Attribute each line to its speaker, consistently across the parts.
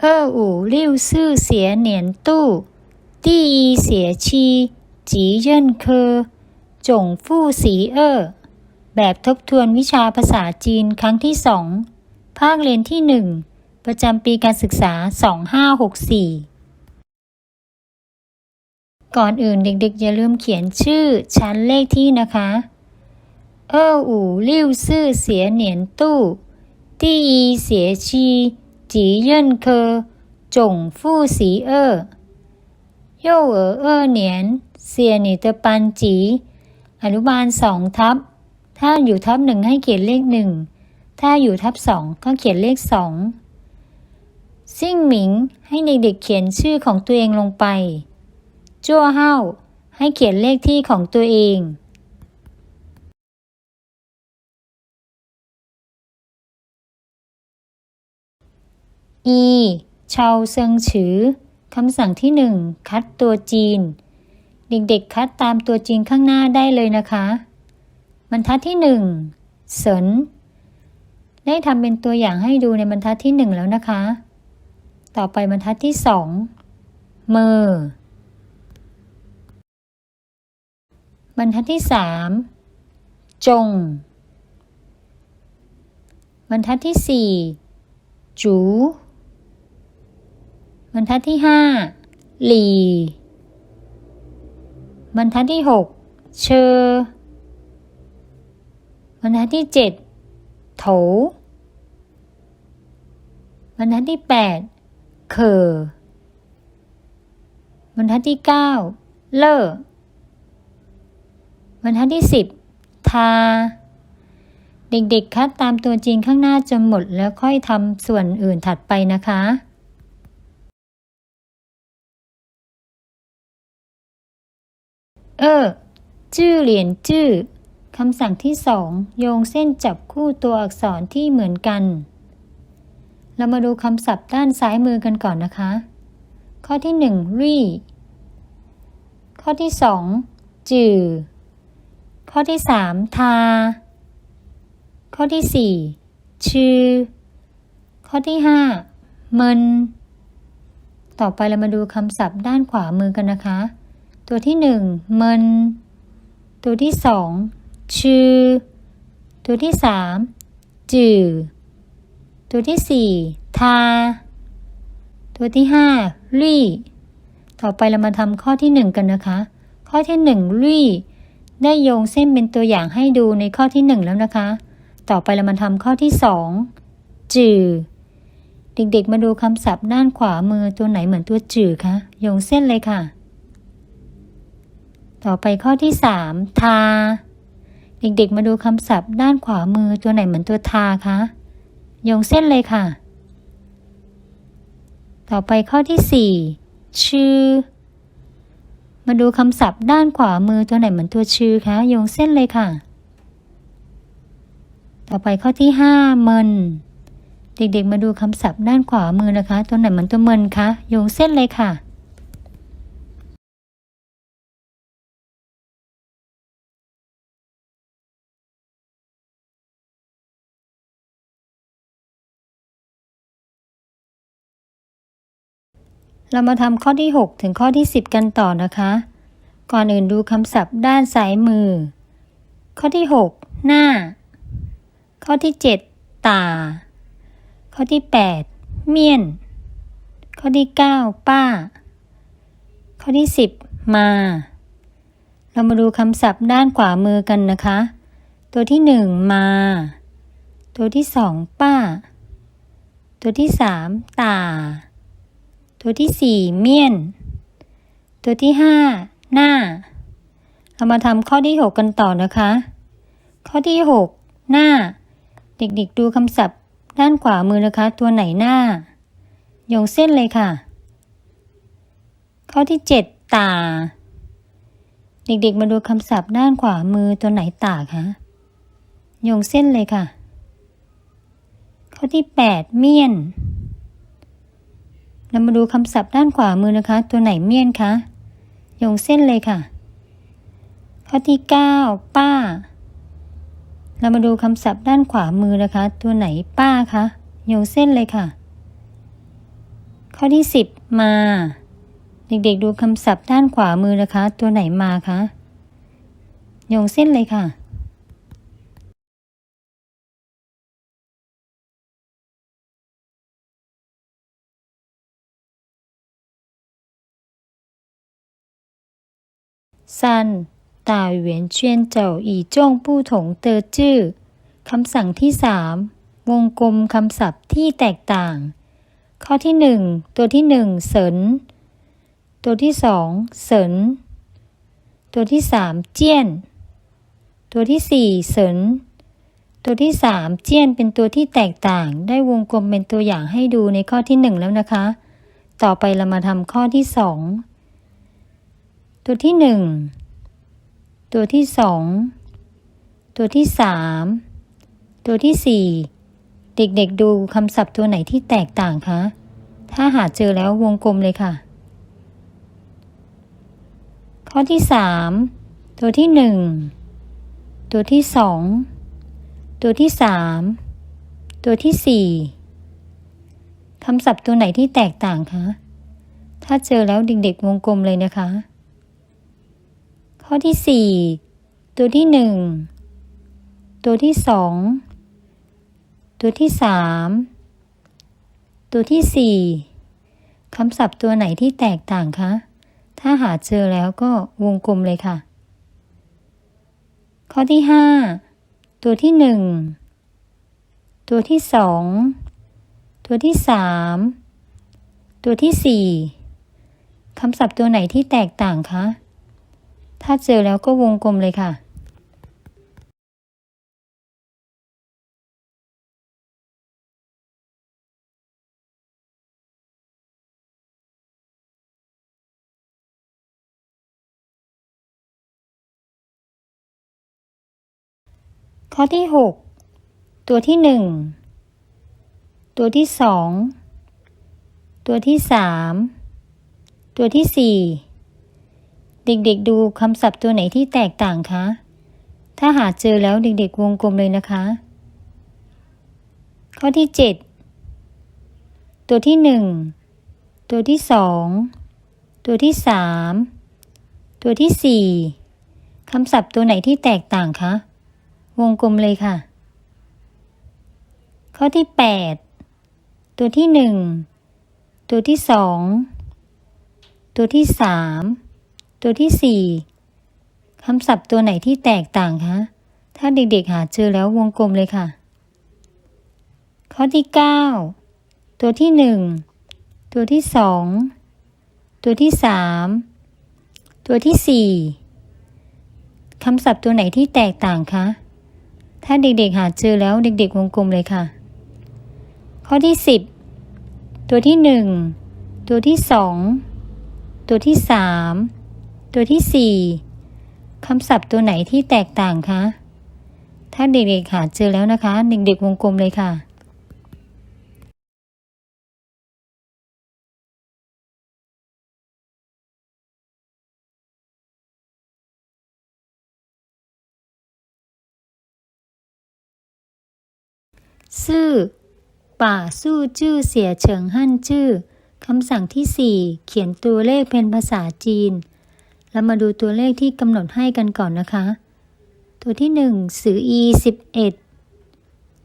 Speaker 1: 二五六四学年度第一学期级任科จงฟู่สีเอ้อแบบทบทวนวิชาภาษาจีนครั้งที่สองภาคเรียนที่หนึ่งประจำปีการศึกษา 2564 ก่อนอื่นเด็กๆ อย่าลืมเขียนชื่อชั้นเลขที่นะคะ二五六四 学年度第一学期级任科总复习二幼儿二年เสีย你的班级อนุบาลสองทับ ถ้าอยู่ทับหนึ่งให้เขียนเลขหนึ่ง ถ้าอยู่ทับสองก็เขียนเลขสอง ซิ่งหมิงให้เด็กๆเขียนชื่อของตัวเองลงไป จั่วเฮ้าให้เขียนเลขที่ของตัวเอง อีชาวเซิงฉือคำสั่งที่หนึ่งคัดตัวจีน เด็กๆ คัดตามตัวจริงข้างหน้าได้เลยนะคะ บรรทัดที่หนึ่งเสินได้ทำเป็นตัวอย่างให้ดูในบรรทัดที่หนึ่งแล้วนะคะ ต่อไปบรรทัดที่สองเมอ บรรทัดที่สามจง บรรทัดที่สี่จู บรรทัดที่ห้าหลีบรรทัดที่หกเชอบรรทัดที่เจ็ดโถบรรทัดที่แปดเขอบรรทัดที่เก้าเลอบรรทัดที่สิบทา เด็กๆคัดตามตัวจริงข้างหน้าจนหมดแล้วค่อยทำส่วนอื่นถัดไปนะคะ เออ จื้อเหรียญจื้อคำสั่งที่สองโยงเส้นจับคู่ตัวอักษรที่เหมือนกัน เรามาดูคำศัพท์ด้านซ้ายมือกันก่อนนะคะ ข้อที่หนึ่งรีข้อที่สองจือข้อที่สามทา ข้อที่สี่ชื่อ ข้อที่ห้าเมินต่อไปเรามาดูคำศัพท์ด้านขวามือกันนะคะ ตัวที่หนึ่งเมิน ตัวที่สองชื่อ ตัวที่สามจือตัวที่สี่ทา ตัวที่ห้ารี่ต่อไปเรามาทำข้อที่หนึ่งกันนะคะ ข้อที่หนึ่งรี่ได้โยงเส้นเป็นตัวอย่างให้ดูในข้อที่หนึ่งแล้วนะคะ ต่อไปเรามาทำข้อที่สองจือเด็กๆ มาดูคำศัพท์ด้านขวามือตัวไหนเหมือนตัวจือคะโยงเส้นเลยค่ะ ต่อไปข้อที่สามทา เด็กๆ มาดูคำศัพท์ด้านขวามือตัวไหนเหมือนตัวทาคะโยงเส้นเลยค่ะ ต่อไปข้อที่สี่ชื่อ มาดูคำศัพท์ด้านขวามือตัวไหนเหมือนตัวชื่อคะโยงเส้นเลยค่ะ ต่อไปข้อที่ห้าเมิน เด็กๆ มาดูคำศัพท์ด้านขวามือนะคะ ตัวไหนเหมือนตัวเมินคะโยงเส้นเลยค่ะ เรามาทำข้อที่ 6 ถึงข้อที่ 10 กันต่อนะคะ ก่อนอื่นดูคำศัพท์ด้านซ้ายมือ ข้อที่ 6 หน้า ข้อที่ 7 ตา ข้อที่ 8 เมียน ข้อที่ 9 ป้า ข้อที่ 10 มา เรามาดูคำศัพท์ด้านขวามือกันนะคะ ตัวที่ 1 มา ตัวที่ 2 ป้า ตัวที่ 3 ตา ตัวที่สี่เมียน ตัวที่ห้าหน้า เรามาทำข้อที่หกกันต่อนะคะ ข้อที่หกหน้า เด็กๆดูคำศัพท์ด้านขวามือนะคะ ตัวไหนหน้าโยงเส้นเลยค่ะ ข้อที่เจ็ดตา เด็กๆมาดูคำศัพท์ด้านขวามือตัวไหนตาคะโยงเส้นเลยค่ะ ข้อที่แปดเมียน เรามาดูคำศัพท์ด้านขวามือนะคะ ตัวไหนเมียนคะโยงเส้นเลยค่ะ ข้อที่ 9 ป้า เรามาดูคำศัพท์ด้านขวามือนะคะ ตัวไหนป้าคะโยงเส้นเลยค่ะ ข้อที่สิบมา เด็กๆดูคำศัพท์ด้านขวามือนะคะ ตัวไหนมาคะโยงเส้นเลยค่ะ 三大圆圈走与众不同的字คำสั่งที่สามวงกลมคำศัพท์ที่แตกต่าง ข้อที่หนึ่งตัวที่หนึ่งเสรินตัวที่สองเสรินตัวที่สามเจี้ยน ตัวที่สี่เสรินตัวที่สามเจี้ยนเป็นตัวที่แตกต่าง ได้วงกลมเป็นตัวอย่างให้ดูในข้อที่หนึ่งแล้วนะคะ ต่อไปเรามาทำข้อที่สอง ตัวที่หนึ่งตัวที่สองตัวที่สามตัวที่สี่เด็กๆดูคำศัพท์ตัวไหนที่แตกต่างคะ ถ้าหาเจอแล้ววงกลมเลยค่ะ ข้อที่สามตัวที่หนึ่งตัวที่สองตัวที่สามตัวที่สี่คำศัพท์ตัวไหนที่แตกต่างคะ ถ้าเจอแล้วเด็กๆวงกลมเลยนะคะ ข้อที่สี่ตัวที่หนึ่งตัวที่สองตัวที่สามตัวที่สี่คำศัพท์ตัวไหนที่แตกต่างคะ ถ้าหาเจอแล้วก็วงกลมเลยค่ะ ข้อที่ห้าตัวที่หนึ่งตัวที่สองตัวที่สามตัวที่สี่คำศัพท์ตัวไหนที่แตกต่างคะ ถ้าเจอแล้วก็วงกลมเลยค่ะ ข้อที่หกตัวที่หนึ่งตัวที่สองตัวที่สามตัวที่สี่ เด็กๆดูคำศัพท์ตัวไหนที่แตกต่างคะ ถ้าหาเจอแล้วเด็กๆวงกลมเลยนะคะ ข้อที่เจ็ดตัวที่หนึ่งตัวที่สองตัวที่สามตัวที่สี่คำศัพท์ตัวไหนที่แตกต่างคะ วงกลมเลยค่ะ ข้อที่แปดตัวที่หนึ่งตัวที่สองตัวที่สาม ตัวที่สี่คำศัพท์ตัวไหนที่แตกต่างคะถ้าเด็กๆหาเจอแล้ววงกลมเลยค่ะ ข้อที่เก้าตัวที่หนึ่งตัวที่สองตัวที่สามตัวที่สี่คำศัพท์ตัวไหนที่แตกต่างคะถ้าเด็กๆหาเจอแล้วเด็กๆวงกลมเลยค่ะ ข้อที่สิบตัวที่หนึ่งตัวที่สองตัวที่สาม ตัวที่สี่คำศัพท์ตัวไหนที่แตกต่างคะ ถ้าเด็กๆหาเจอแล้วนะคะ เด็กๆวงกลมเลยค่ะ ซื่อ ป่าสู้จื้อเสียเฉิงฮั่นจื้อคำสั่งที่สี่เขียนตัวเลขเป็นภาษาจีน เรามาดูตัวเลขที่กำหนดให้กันก่อนนะคะ ตัวที่หนึ่งสืออีสิบเอ็ด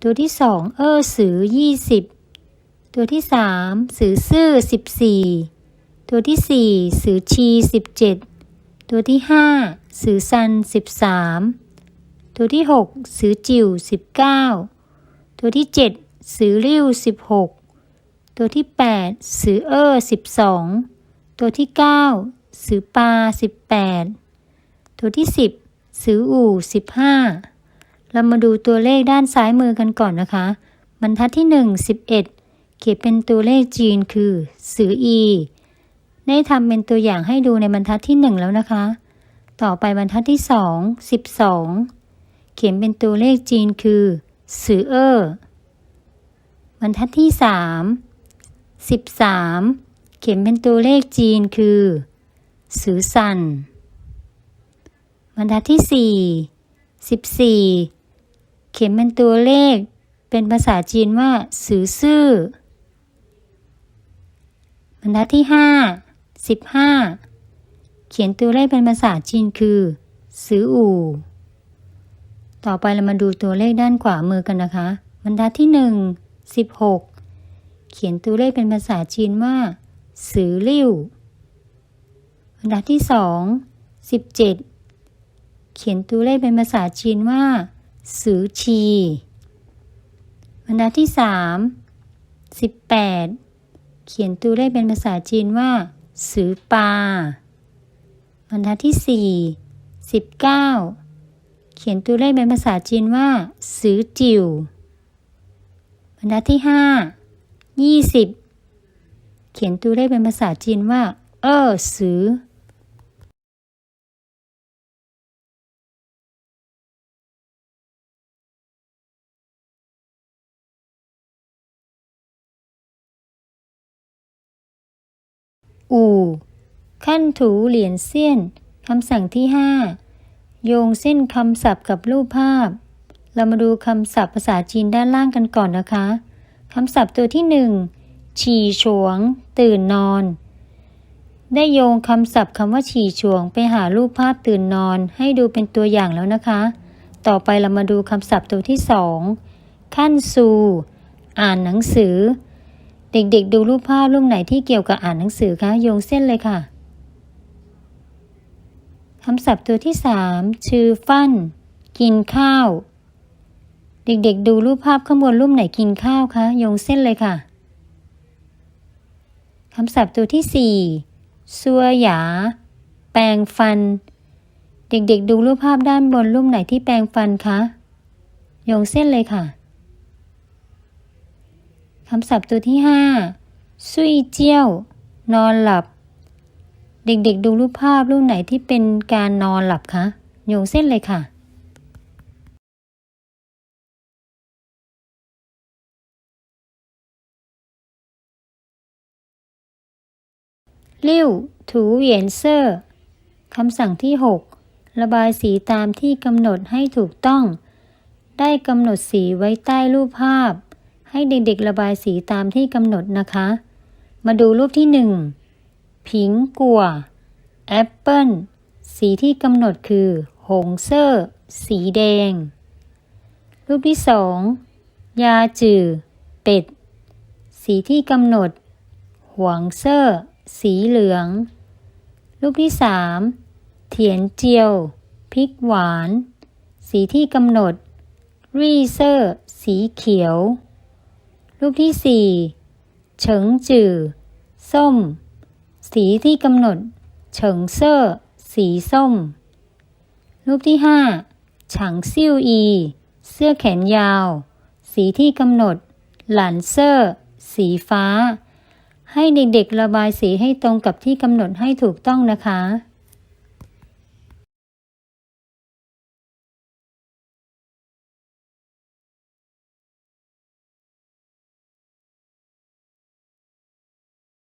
Speaker 1: ตัวที่สองเออสือยี่สิบตัวที่สามสือซื่อสิบสี่ตัวที่สี่สือชีสิบเจ็ดตัวที่ห้าสือซันสิบสามตัวที่หกสือจิ๋วสิบเก้าตัวที่เจ็ดสือริ้วสิบหกตัวที่แปดสือเออสิบสองตัวที่เก้า สือปาสิบแปดตัวที่สิบสืออู่สิบห้าเรามาดูตัวเลขด้านซ้ายมือกันก่อนนะคะ บรรทัดที่หนึ่งสิบเอ็ดเขียนเป็นตัวเลขจีนคือ สืออี ได้ทำเป็นตัวอย่างให้ดูในบรรทัดที่หนึ่งแล้วนะคะ ต่อไปบรรทัดที่สองสิบสองเขียนเป็นตัวเลขจีนคือ สือเออบรรทัดที่สามสิบสามเขียนเป็นตัวเลขจีนคือ สือซันบรรทัดที่สี่สิบสี่เขียนเป็นตัวเลข เป็นภาษาจีนว่า สือซื่อบรรทัดที่ห้าสิบห้าเขียนตัวเลขเป็นภาษาจีนคือซื้ออู่ ต่อไปเรามาดูตัวเลขด้านขวามือกันนะคะ บรรทัดที่หนึ่งสิบหกเขียนตัวเลขเป็นภาษาจีนว่า สือลิ่ว บรรทัดที่สองสิบเจ็ดเขียนตัวเลขเป็นภาษาจีนว่าสือชีบรรทัดที่สามสิบแปดเขียนตัวเลขเป็นภาษาจีนว่าสือปาบรรทัดที่สี่สิบเก้าเขียนตัวเลขเป็นภาษาจีนว่าสือจิวบรรทัดที่ห้ายี่สิบเขียนตัวเลขเป็นภาษาจีนว่า เออสือ อู่ ขั้นถูเหรียญเสี้ยน คำสั่งที่ 5 โยงเส้นคำศัพท์กับรูปภาพ เรามาดูคำศัพท์ภาษาจีนด้านล่างกันก่อนนะคะ คำศัพท์ตัวที่ 1 ฉี่ฉวง ตื่นนอน ได้โยงคำศัพท์คำว่าฉี่ฉวง ไปหารูปภาพตื่นนอน ให้ดูเป็นตัวอย่างแล้วนะคะ ต่อไปเรามาดูคำศัพท์ตัวที่ 2 ขั้นซูอ่านหนังสือ เด็กๆ ดูรูปภาพรูปไหนที่เกี่ยวกับอ่านหนังสือคะโยงเส้นเลยค่ะคำศัพท์ตัวที่สามชื่อฟันกินข้าว เด็กๆ ดูรูปภาพข้างบนรูปไหนกินข้าวคะโยงเส้นเลยค่ะคำศัพท์ตัวที่สี่ซัวหยา แปรงฟัน เด็กๆ ดูรูปภาพด้านบนรูปไหนที่แปรงฟันคะโยงเส้นเลยค่ะ คำศัพท์ตัวที่ห้าซุยเจี้ยว นอนหลับ เด็กๆดูรูปภาพรูปไหนที่เป็นการนอนหลับคะโยงเส้นเลยค่ะ ลิ่วถูเหวียนเซอร์คำสั่งที่ 6 ระบายสีตามที่กำหนดให้ถูกต้อง ได้กำหนดสีไว้ใต้รูปภาพ ให้เด็กๆระบายสีตามที่กำหนดนะคะ มาดูรูปที่ 1 ผิงกัวแอปเปิลสีที่กำหนดคือ หงเซอร์สีแดง รูปที่ 2 ยาจือ เป็ด สีที่กำหนด หวงเซอร์สีเหลือง รูปที่ 3 เถียนเจียว พริกหวาน สีที่กำหนด รีเซอร์ สีเขียว รูปที่ 4 เฉิงจือ ส้ม สีที่กำหนด เฉิงเซอสีส้ม รูปที่ 5ฉางซิ่วอี เสื้อแขนยาว สีที่กำหนด หลานเซอสีฟ้า ให้เด็กๆระบายสีให้ตรงกับที่กำหนดให้ถูกต้องนะคะ